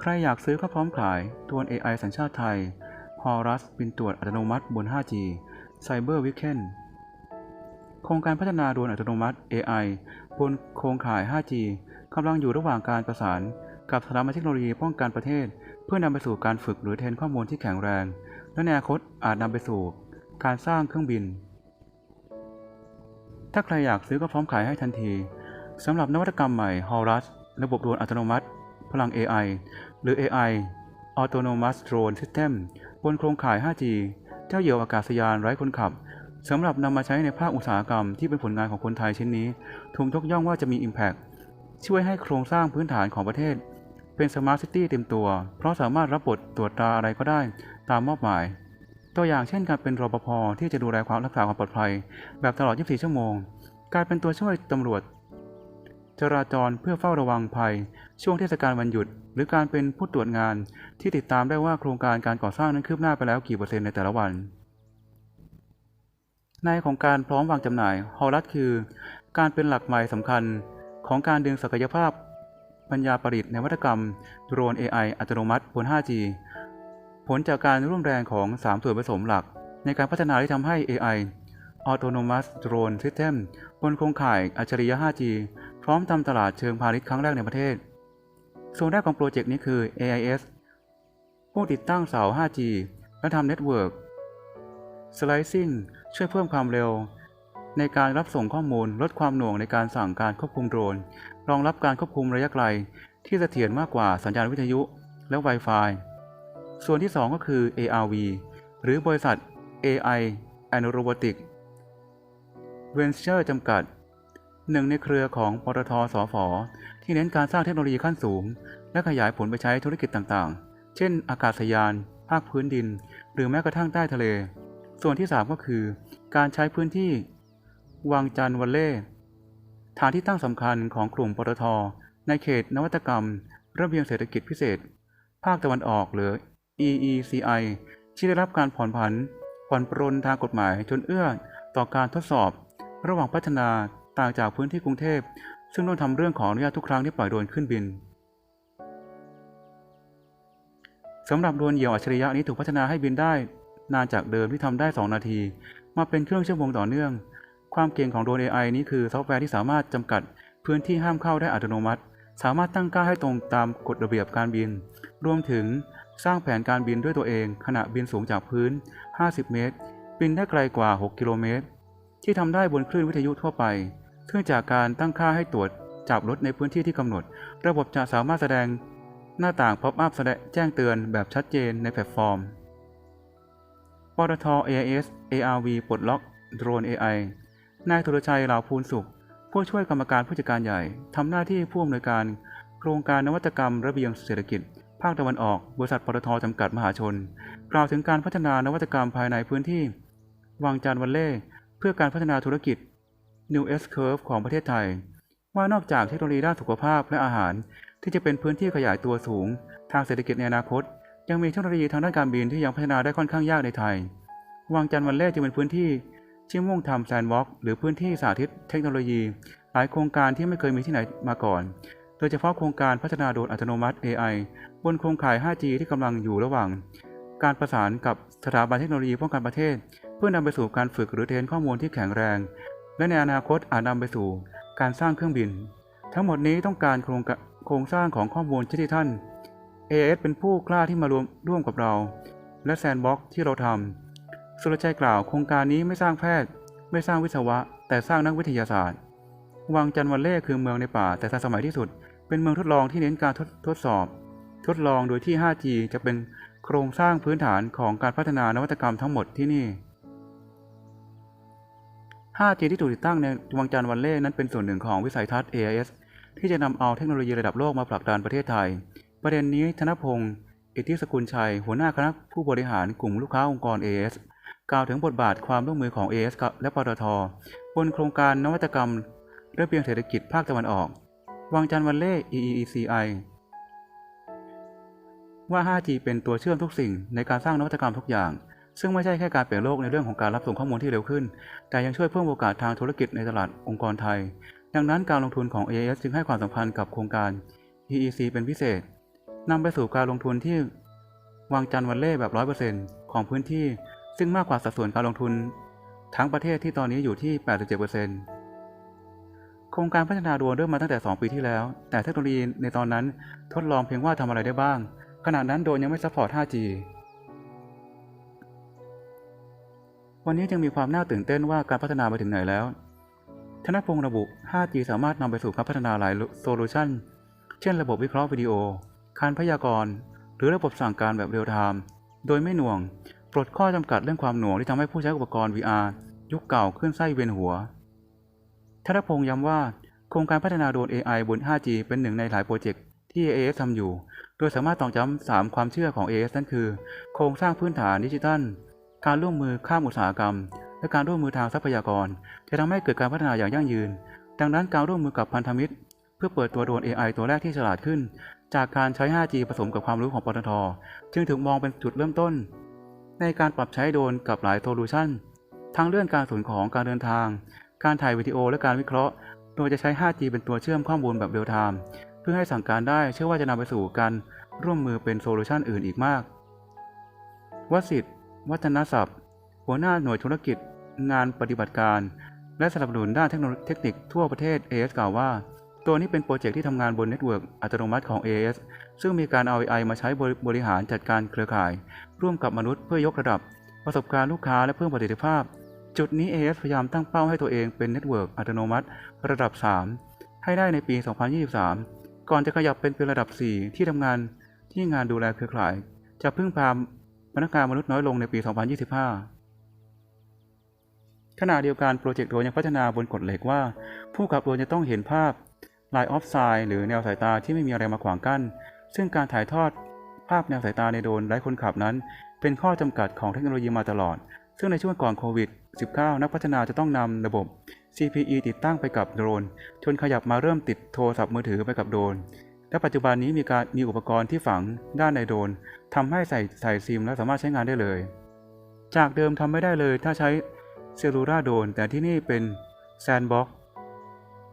ใครอยากซื้อก็พร้อมขายตัว AI สัญชาติไทย Horus บินตรวจอัตโนมัติบน 5G Cyber Weekend โครงการพัฒนาดรนอัตโนมัติ AI บนโครงข่าย 5G กำลังอยู่ระหว่างการประสาน กับสถาบันเทคโนโลยีป้องกันประเทศ เพื่อนำไปสู่การฝึกหรือเทรนข้อมูลที่แข็งแรง และในอนาคตอาจนำไปสู่ การสร้างเครื่องบิน ถ้าใครอยากซื้อก็พร้อมขายให้ทันทีสำหรับนวัตกรรมใหม่ Horus ระบบดรนอัตโนมัติ ลัง AI หรือ AI Autonomous Drone System บนโครงข่าย 5G เจ้าเหยี่ยวอากาศยานไร้คนขับสำหรับนำมาใช้ในภาคอุตสาหกรรมที่เป็นผลงานของคนไทยชิ้นนี้ถูกยกย่องว่าจะมี Impact ช่วยให้โครงสร้างพื้นฐานของประเทศ เป็นสมาร์ทซิตี้เต็มตัว เพราะสามารถรับบทตรวจตราอะไรก็ได้ตามมอบหมาย ตัวอย่างเช่นการเป็นรปภที่จะดูแลความรักษาความปลอดภัย แบบตลอด 24 ชั่วโมง การเป็นตัวช่วยตำรวจ จราจรเพื่อเฝ้าระวังภัย ช่วงเทศกาลวันหยุด หรือการเป็นผู้ตรวจงาน ที่ติดตามได้ว่าโครงการการก่อสร้างนั้นคืบหน้าไปแล้วกี่เปอร์เซ็นต์ในแต่ละวัน ในของการพร้อมวางจำหน่ายฮอลลัดคือ การเป็นหลักใหม่สำคัญของการดึงศักยภาพ ปัญญาประดิษฐ์ในวัตกรรมโดรน AI อัตโนมัติบน 5G ผลจากการร่วมแรงของ 3 ส่วนผสมหลัก ในการพัฒนาที่ทำให้ AI Autonomous Drone System บนโครงข่ายอัจฉริยะ 5G พร้อมทำตลาดเชิงพาณิชย์ครั้งแรกในประเทศ ส่วนแรกของโปรเจกต์นี้คือ AIS ผู้ติดตั้งเสา 5G และทำเน็ตเวิร์ก Slicing ช่วยเพิ่มความเร็ว ในการรับส่งข้อมูลลดความหน่วงในการสั่งการควบคุมโดรน รองรับการควบคุมระยะไกล ที่เสถียรมากกว่าสัญญาณวิทยุและ Wi-Fi ส่วนที่ 2 ก็คือ ARV หรือบริษัท AI and robotic Venture จำกัด หนึ่งในเครือของปตทสอฟที่เน้นการสร้างเทคโนโลยีขั้นสูง และขยายผลไปใช้ธุรกิจต่างๆ เช่น อากาศยาน ภาคพื้นดิน หรือแม้กระทั่งใต้ทะเล ส่วนที่ 3 ก็คือ การใช้พื้นที่ วังจันทร์วัลเล่ฐานที่ตั้งสำคัญของกลุ่มปตท ในเขตนวัตกรรม ระเบียงเศรษฐกิจพิเศษ ภาคตะวันออกหรือ EECI ที่ได้รับการผ่อนผันผ่อนปรนทางกฎหมายจนเอื้อต่อการทดสอบ ระหว่างพัฒนา ต่างจากพื้นที่กรุงเทพ ซึ่งต้องทำเรื่องขออนุญาตทุกครั้งที่ปล่อยโดรนขึ้นบินสำหรับโดรนเหยี่ยวอัจฉริยะนี้ถูกพัฒนาให้บินได้ นานจากเดิมที่ทำได้ 2 นาที มาเป็นเครื่องชั่วโมงต่อเนื่อง ความเก่งของโดรน AI นี้คือซอฟต์แวร์ที่สามารถจำกัดพื้นที่ห้ามเข้าได้อัตโนมัติ สามารถตั้งค่าให้ตรงตามกฎระเบียบการบิน รวมถึงสร้างแผนการบินด้วยตัวเอง ขณะบินสูงจากพื้น 50 เมตร บินได้ไกลกว่า 6 กิโลเมตร ที่ทำได้บนคลื่นวิทยุทั่วไป ซึ่งจากการตั้งค่าให้ตรวจจับรถในพื้นที่ที่กำหนด ระบบจะสามารถแสดงหน้าต่าง pop up แสดงแจ้งเตือนแบบชัดเจนในแพลตฟอร์ม ปตท AIS ARV ปลดล็อกโดรน AI นายธุรชัยเหลาภูลสุข ผู้ช่วยกรรมการผู้จัดการใหญ่ ทำหน้าที่ผู้อำนวยการ โครงการนวัตกรรมระเบียงเศรษฐกิจ ภาคตะวันออก บริษัทปตทจำกัดมหาชน กล่าวถึงการพัฒนานวัตกรรมภายในพื้นที่ วังจันวันเล่ เพื่อการพัฒนาธุรกิจ New S Curve ของประเทศไทย ว่านอกจากเทคโนโลยีด้านสุขภาพและอาหาร ที่จะเป็นพื้นที่ขยายตัวสูง ทางเศรษฐกิจในอนาคต ยังมีเทคโนโลยีทางด้านการบินที่ยังพัฒนาได้ค่อนข้างยากในไทย วังจันทร์วันเล่จึงเป็นพื้นที่ที่มุ่งทำแซนด์บ็อกหรือพื้นที่สาธิตเทคโนโลยี หลายโครงการที่ไม่เคยมีที่ไหนมาก่อน โดยเฉพาะโครงการพัฒนาโดรนอัตโนมัติ AI บนโครงข่าย 5G ที่กำลังอยู่ระหว่าง การประสานกับสถาบันเทคโนโลยีป้องกันประเทศ เพื่อนำไปสู่การฝึกหรือเทรนข้อมูลที่แข็งแรง และในอนาคตอาจนำไปสู่การสร้างเครื่องบิน ทั้งหมดนี้ต้องการโครงโครงสร้างของข้อมูลที่ท่าน AS เป็นผู้กล้าที่มารวมร่วมกับเรา และแซนบ็อกที่เราทำสุรชัยกล่าวโครงการนี้ไม่สร้างแพทย์ ไม่สร้างวิศวะ แต่สร้างนักวิทยาศาสตร์ วังจันทร์วันเล่คือเมืองในป่า แต่ทันสมัยที่สุด เป็นเมืองทดลองที่เน้นการทดทดสอบ ทดลองโดยที่ 5G จะเป็นโครงสร้างพื้นฐานของการพัฒนานวัตกรรมทั้งหมดที่นี่ 5G ที่ถูกติดตั้งในวังจันทร์วันเล่นั้นเป็นส่วนหนึ่งของวิสัยทัศน์ AIS ที่จะนำเอาเทคโนโลยีระดับโลกมาผลักดันประเทศไทย ประเด็นนี้ธนพงศ์อิทธิสกุลชัย หัวหน้าคณะผู้บริหารกลุ่มลูกค้าองค์กร AIS กล่าวถึงบทบาทความร่วมมือของ AIS และปตทบนโครงการนวัตกรรมระเบียงเศรษฐกิจภาคตะวันออก วังจันทร์วันเล่ EECI ว่า 5G เป็นตัวเชื่อมทุกสิ่งในการสร้างนวัตกรรมทุกอย่าง ซึ่งไม่ใช่แค่การเปลี่ยนโลกในเรื่องของการรับส่งข้อมูลที่เร็วขึ้น แต่ยังช่วยเพิ่มโอกาสทางธุรกิจในตลาดองค์กรไทย ดังนั้นการลงทุนของ AIS จึงให้ความสำคัญกับโครงการ EEC เป็นพิเศษนำไปสู่การลงทุนที่วางจันทร์วันเล่แบบ 100%ของพื้นที่ ซึ่งมากกว่าสัดส่วนการลงทุน ทั้งประเทศที่ตอนนี้อยู่ที่ 87%โครงการพัฒนาดรนเริ่มมาตั้งแต่ 2 ปีที่แล้ว แต่เทคโนโลยีในตอนนั้นทดลองเพียงว่าทำอะไรได้บ้าง ขณะนั้นโดรนยังไม่ซัพพอร์ต 5G วันนี้จึงมีความน่าตื่นเต้นว่าการพัฒนาไปถึงไหนแล้ว ธนพงศ์ระบุ 5G สามารถนำไปสู่การพัฒนาหลายโซลูชันเช่นระบบวิเคราะห์วิดีโอ การพยากรณ์ หรือระบบสั่งการแบบเรียลไทม์ โดยไม่หน่วง ปลดข้อจำกัดเรื่องความหน่วงที่ทำให้ผู้ใช้อุปกรณ์ VR ยุคเก่าขึ้นไส้เวียนหัว ธนพงศ์ย้ำว่า โครงการพัฒนาโดรน AI บน 5G เป็นหนึ่งในหลายโปรเจกต์ที่ AS ทำอยู่ โดยสามารถตอกย้ำสามความเชื่อของ AS นั่นคือ โครงสร้างพื้นฐานดิจิทัล การร่วมมือข้ามอุตสาหกรรม และการร่วมมือทางทรัพยากร จะทำให้เกิดการพัฒนาอย่างยั่งยืน ดังนั้นการร่วมมือกับพันธมิตร เพื่อเปิดตัวโดรน AI ตัวแรกที่ฉลาดขึ้น จากการใช้ 5G ผสมกับความรู้ของปตท จึงถูกมองเป็นจุดเริ่มต้น ในการปรับใช้โดรนกับหลายโซลูชันทั้งเรื่องการส่งของการเดินทาง การถ่ายวิดีโอและการวิเคราะห์ โดยจะใช้ 5G เป็นตัวเชื่อมข้อมูลแบบเรียลไทม์ เพื่อให้สั่งการได้ เชื่อว่าจะนำไปสู่การร่วมมือเป็นโซลูชันอื่นอีกมากวสิทธิ วัฒนศัพท์ หัวหน้าหน่วยธุรกิจ งานปฏิบัติการ และสนับสนุนด้านเทคโนโลยีเทคนิคทั่วประเทศ AS กล่าวว่า ตัวนี้เป็นโปรเจกต์ที่ทำงานบนเน็ตเวิร์กอัตโนมัติของ AS ซึ่งมีการเอา AI มาใช้บริบริหารจัดการเครือข่าย ร่วมกับมนุษย์เพื่อยกระดับ ประสบการณ์ลูกค้าและเพิ่มประสิทธิภาพ จุดนี้ AS พยายามตั้งเป้าให้ตัวเองเป็นเน็ตเวิร์กอัตโนมัติ ระดับ 3 ให้ได้ในปี 2023 ก่อนจะขยับเป็นเป็นระดับ 4 ที่ทำงานที่งานดูแลเครือข่าย จะพึ่งพา พนักงานมนุษย์น้อยลงในปี 2025 ขณะเดียวกันโปรเจกต์โดรนยังพัฒนาบนกฎเหล็กว่า ผู้ขับโดรนจะต้องเห็นภาพลายออฟไซด์หรือแนวสายตาที่ไม่มีอะไรมาขวางกั้น ซึ่งการถ่ายทอดภาพแนวสายตาในโดรนไร้คนขับนั้น เป็นข้อจำกัดของเทคโนโลยีมาตลอด ซึ่งในช่วงก่อนโควิด -19 นักพัฒนาจะต้องนำระบบ CPE ติดตั้งไปกับโดรน จนขยับมาเริ่มติดโทรศัพท์มือถือไปกับโดรน และปัจจุบันนี้มีการมีอุปกรณ์ที่ฝังด้านในโดรนทำให้ใส่ใส่ซิมและสามารถใช้งานได้เลย จากเดิมทำไม่ได้เลยถ้าใช้เซลูราโดรนแต่ที่นี่เป็นแซนบ็อก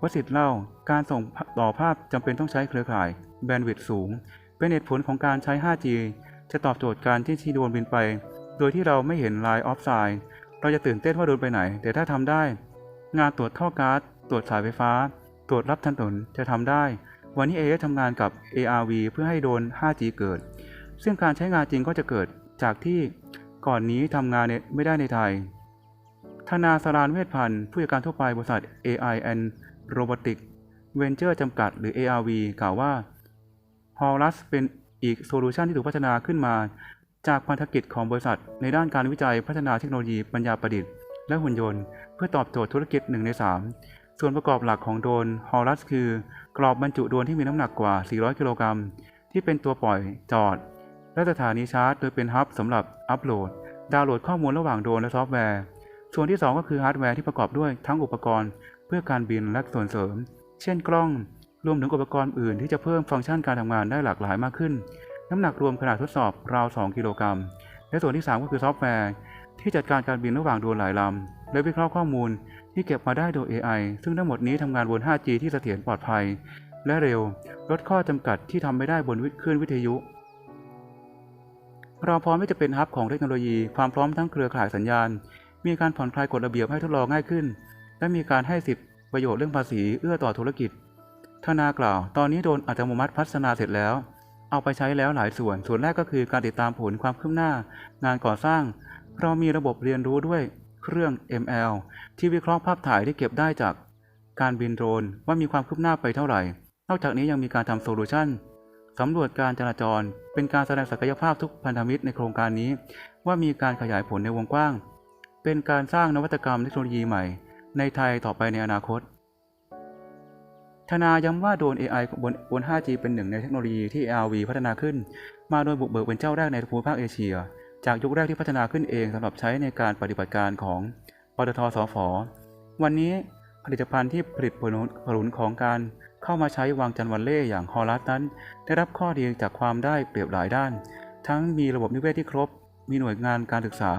วสิทธิ์เล่าการส่งต่อภาพจำเป็นต้องใช้เครือข่ายแบนด์วิดต์สูง เป็นเหตุผลของการใช้ 5G จะตอบโจทย์การที่ทีโดนบินไป โดยที่เราไม่เห็นไลน์ออฟไซด์เราจะตื่นเต้นว่าโดนไปไหน แต่ถ้าทำได้ งานตรวจท่อก๊าซตรวจสายไฟฟ้า ตรวจรับถนนจะทำได้ วันนี้ AS ทำงานกับ ARV เพื่อให้โดน 5G เกิด ซึ่งการใช้งานจริงก็จะเกิดจากที่ก่อนนี้ทำงานไม่ได้ในไทย ธนาสารานเวชพันธ์ผู้จัดการทั่วไปบริษัท AI and Robotic Venture จำกัดหรือ ARV กล่าวว่า Horus เป็นอีกโซลูชันที่ถูกพัฒนาขึ้นมา จากพันธกิจของบริษัท ในด้านการวิจัยพัฒนาเทคโนโลยีปัญญาประดิษฐ์และหุ่นยนต์ เพื่อตอบโจทย์ธุรกิจ1ใน3 ส่วนประกอบหลักของโดรน Horus คือ กรอบบรรจุโดรนที่มีน้ำหนักกว่า 400 กิโลกรัม ที่เป็นตัวปล่อยจอด และสถานีชาร์จ โดยเป็นฮับสำหรับอัปโหลด ดาวน์โหลดข้อมูลระหว่างโดรนและซอฟต์แวร์ ส่วนที่ 2 ก็คือฮาร์ดแวร์ที่ประกอบด้วยทั้งอุปกรณ์ เพื่อการบินและส่วนเสริม เช่นกล้อง รวมถึงอุปกรณ์อื่นที่จะเพิ่มฟังก์ชันการทำงานได้หลากหลายมากขึ้น น้ำหนักรวมขนาดทดสอบราว 2 กิโลกรัม และส่วนที่ 3 ก็คือซอฟต์แวร์ ที่จัดการการบินระหว่างโดรนหลายลำและวิเคราะห์ข้อมูล ที่เก็บมาได้โดย AI ซึ่งทั้งหมดนี้ทำงานบน 5G ที่เสถียรปลอดภัย และเร็ว ลดข้อจำกัดที่ทำไม่ได้บนคลื่นวิทยุ เราพร้อมที่จะเป็นฮับของเทคโนโลยี ความพร้อมทั้งเครือข่ายสัญญาณ มีการผ่อนคลายกฎระเบียบให้ทดลองง่ายขึ้น และมีการให้สิทธิประโยชน์เรื่องภาษีเอื้อต่อธุรกิจ ธนากล่าว ตอนนี้โดนอัตโนมัติพัฒนาเสร็จแล้ว เอาไปใช้แล้วหลายส่วน ส่วนแรกก็คือการติดตามผลความคืบหน้า งานก่อสร้าง เรามีระบบเรียนรู้ด้วย เครื่อง ML ที่วิเคราะห์ภาพถ่ายที่เก็บได้จากการบินโดรนว่ามีความคืบหน้าไปเท่าไหร่ นอกจากนี้ยังมีการทำโซลูชันสำรวจการจราจร เป็นการแสดงศักยภาพทุกพันธมิตรในโครงการนี้ ว่ามีการขยายผลในวงกว้าง เป็นการสร้างนวัตกรรมเทคโนโลยีใหม่ ในไทยต่อไปในอนาคต ธนาย้ำว่าโดรน AI บนบน 5G เป็นหนึ่งในเทคโนโลยีที่ ARV พัฒนาขึ้น มาโดยบุกเบิกเป็นเจ้าแรกในภูมิภาคเอเชีย จากยุคแรกที่พัฒนาขึ้นเองสำหรับใช้ในการปฏิบัติการของปตทสฟวันนี้ผลิตภัณฑ์ที่ผลิตผลผลของการเข้ามาใช้วางจันทร์วันเล่อย่างฮอลัสนั้น ได้รับข้อดีจากความได้เปรียบหลายด้าน ทั้งมีระบบนิเวศที่ครบ มีหน่วยงานการศึกษา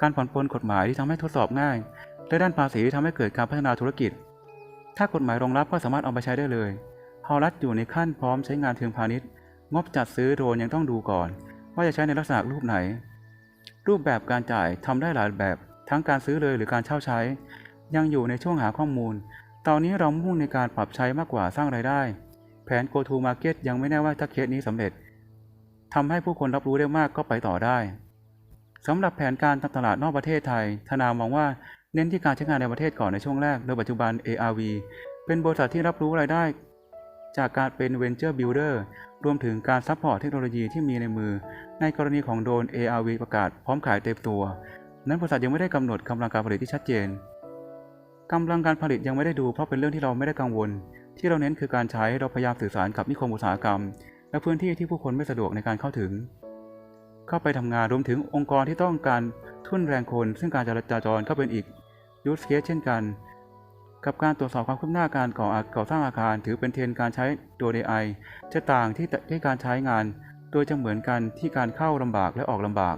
การผ่อนปลนกฎหมายที่ทำให้ทดสอบง่าย และด้านภาษีที่ทำให้เกิดการพัฒนาธุรกิจ ถ้ากฎหมายรองรับก็สามารถเอาไปใช้ได้เลยฮอรัฐอยู่ในขั้นพร้อมใช้งานเชิงพาณิชย์ งบจัดซื้อโดรนยังต้องดูก่อน ว่าจะใช้ในลักษณะรูปไหน รูปแบบการจ่ายทำได้หลายแบบ ทั้งการซื้อเลยหรือการเช่าใช้ ยังอยู่ในช่วงหาข้อมูล ตอนนี้เรามุ่งในการปรับใช้มากกว่าสร้างไรายได้ แผน go to market ยังไม่แน่ว่าถ้าเคสนี้สำเร็จทำให้ผู้คนรับรู้ได้มากก็ไปต่อได้สำหรับแผนการทำตลาดนอกประเทศไทย ธนามองว่าเน้นที่การใช้งานในประเทศก่อนในช่วงแรกโดยปัจจุบัน ARV เป็นบริษัทที่รับรู้รายได้ จากการเป็น Venture Builder รวมถึงการซัพพอร์ตเทคโนโลยีที่มีในมือ ในกรณีของโดรน ARV ประกาศพร้อมขายเต็มตัว นั้นบริษัทยังไม่ได้กำหนดกำลังการผลิตที่ชัดเจนกำลังการผลิตยังไม่ได้ดูเพราะเป็นเรื่องที่เราไม่ได้กังวล ที่เราเน้นคือการใช้เราพยายามสื่อสารกับนิคมอุตสาหกรรม และพื้นที่ที่ผู้คนไม่สะดวกในการเข้าถึง เข้าไปทำงานรวมถึงองค์กรที่ต้องการทุนแรงคน ซึ่งการจราจรก็เป็นอีกยูสเคสเช่นกัน กับการตรวจสอบความคืบหน้าการก่ออาก่อสร้างอาคาร ถือเป็นเทรนการใช้ตัว AI จะต่างที่ที่การใช้งาน โดยจะเหมือนกันที่การเข้าลำบากและออกลำบาก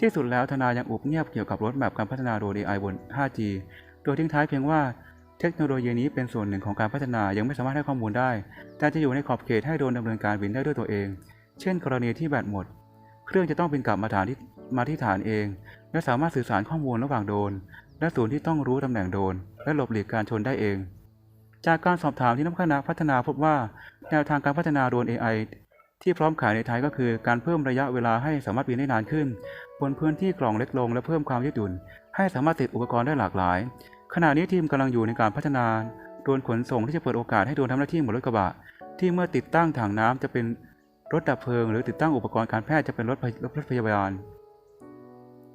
ที่สุดแล้วธนายังอุบเงียบเกี่ยวกับรถแมพการพัฒนาโดรน AI บน 5G โดยทิ้งท้ายเพียงว่าเทคโนโลยีนี้เป็นส่วนหนึ่งของการพัฒนายังไม่สามารถให้ข้อมูลได้ แต่จะอยู่ในขอบเขตให้โดรนดำเนินการบินได้ด้วยตัวเอง เช่น กรณีที่แบตหมด เครื่องจะต้องบินกลับมาฐานที่มาที่ฐานเอง และสามารถสื่อสารข้อมูลระหว่างโดรน และศูนย์ที่ต้องรู้ตำแหน่งโดน และหลบหลีกการชนได้เอง จากการสอบถามที่นักพัฒนาพัฒนาพบว่า แนวทางการพัฒนาโดรน AI ที่พร้อมขายในไทยก็คือการเพิ่มระยะเวลาให้สามารถบินได้นานขึ้น บนพื้นที่กล่องเล็กลงและเพิ่มความยืดหยุ่น ให้สามารถติดอุปกรณ์ได้หลากหลาย ขณะนี้ทีมกำลังอยู่ในการพัฒนาโดรนขนส่งที่จะเปิดโอกาสให้โดรนทำหน้าที่เหมือนรถกระบะ ที่เมื่อติดตั้งถังน้ำจะเป็นรถดับเพลิง หรือติดตั้งอุปกรณ์การแพทย์จะเป็นรถพยรถพยาบาล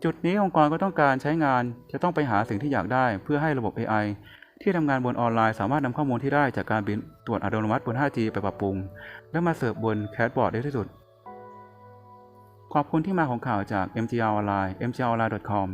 จุดนี้องค์กรก็ต้องการใช้งานจะต้องไปหาสิ่งที่อยากได้ เพื่อให้ระบบ AI ที่ทำงานบนออนไลน์สามารถนำข้อมูลที่ได้จากการบินตรวจอัตโนมัติบน 5G ไปปรับปรุง และมาเสิร์ฟบนแคดบอร์ดได้ที่สุด ขอบคุณที่มาของข่าวจาก MGR ออนไลน์ mgronline.com